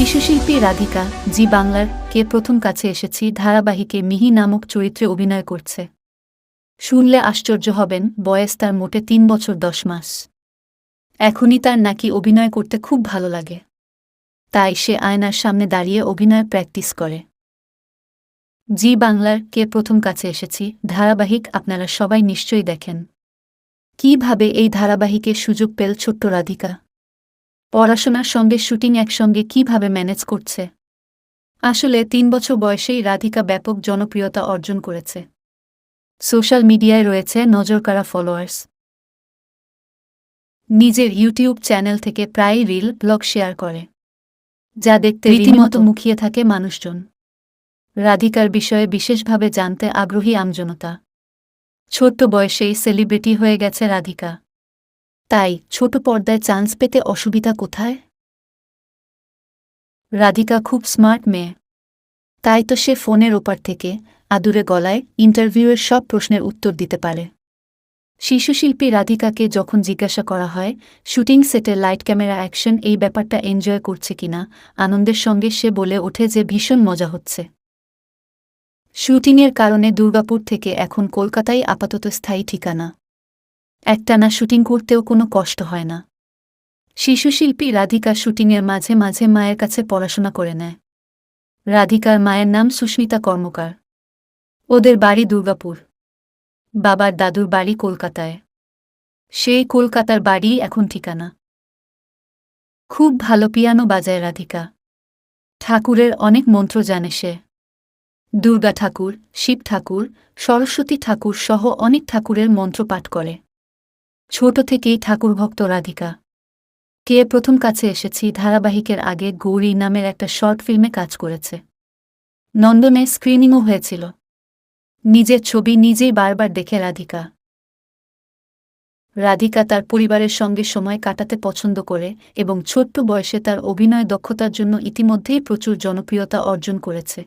শিশুশিল্পী রাধিকা, জি বাংলার কে প্রথম কাছে এসেছি ধারাবাহিকে মিহি নামক চরিত্রে অভিনয় করছে। শুনলে আশ্চর্য হবেন, বয়স তার মোটে তিন বছর দশ মাস। এখনই তার নাকি অভিনয় করতে খুব ভালো লাগে। তাই সে আয়নার সামনে দাঁড়িয়ে অভিনয় প্র্যাকটিস করে। জি বাংলার কে প্রথম কাছে এসেছি, ধারাবাহিক আপনারা সবাই নিশ্চয়ই দেখেন। কীভাবে এই ধারাবাহিকের সুযোগ পেল ছোট্ট রাধিকা? পড়াশোনার সঙ্গে শুটিং একসঙ্গে কীভাবে ম্যানেজ করছে? আসলে তিন বছর বয়সেই রাধিকা ব্যাপক জনপ্রিয়তা অর্জন করেছে। সোশ্যাল মিডিয়ায় রয়েছে নজরকাড়া ফলোয়ার্স নিজের ইউটিউব চ্যানেল থেকে প্রায় রিল ব্লগ শেয়ার করে। যা দেখতে রীতিমতো মুখিয়ে থাকে মানুষজন। রাধিকার বিষয়ে বিশেষভাবে জানতে আগ্রহী আমজনতা। ছোট্ট বয়সেই সেলিব্রিটি হয়ে গেছে রাধিকা। তাই ছোট পর্দায় চান্স পেতে অসুবিধা কোথায়? রাধিকা খুব স্মার্ট মেয়ে। তাই তো সে ফোনের ওপার থেকে আদুরে গলায় ইন্টারভিউয়ের সব প্রশ্নের উত্তর দিতে পারে। শিশুশিল্পী রাধিকাকে যখন জিজ্ঞাসা করা হয়, শুটিং সেটে লাইট ক্যামেরা অ্যাকশন এই ব্যাপারটা এনজয় করছে কিনা, আনন্দের সঙ্গে সে বলে ওঠে যে ভীষণ মজা হচ্ছে। শুটিংয়ের কারণে দুর্গাপুর থেকে এখন কলকাতায় আপাতত স্থায়ী ঠিকানা। একটানা শুটিং করতেও কোনো কষ্ট হয় না। শিশুশিল্পী রাধিকা শুটিংয়ের মাঝে মাঝে মায়ের কাছে পড়াশোনা করে নেয়। রাধিকার মায়ের নাম সুস্মিতা কর্মকার। ওদের বাড়ি দুর্গাপুর। বাবার দাদুর বাড়ি কলকাতায়। সেই কলকাতার বাড়ি এখন ঠিকানা। খুব ভালো পিয়ানো বাজায় রাধিকা। ঠাকুরের অনেক মন্ত্র জানে সে। দুর্গা ঠাকুর, শিব ঠাকুর, সরস্বতী ঠাকুর সহ অনেক ঠাকুরের মন্ত্র পাঠ করে। ছোট থেকেই ঠাকুর ভক্ত রাধিকা। কে প্রথম কাছে এসেছি ধারাবাহিকের আগে গৌরী নামের একটা শর্ট ফিল্মে কাজ করেছে। নন্দনে স্ক্রিনিংও হয়েছিল। নিজের ছবি নিজেই বারবার দেখে রাধিকা। রাধিকা তার পরিবারের সঙ্গে সময় কাটাতে পছন্দ করে এবং ছোট্ট বয়সে তার অভিনয় দক্ষতার জন্য ইতিমধ্যেই প্রচুর জনপ্রিয়তা অর্জন করেছে।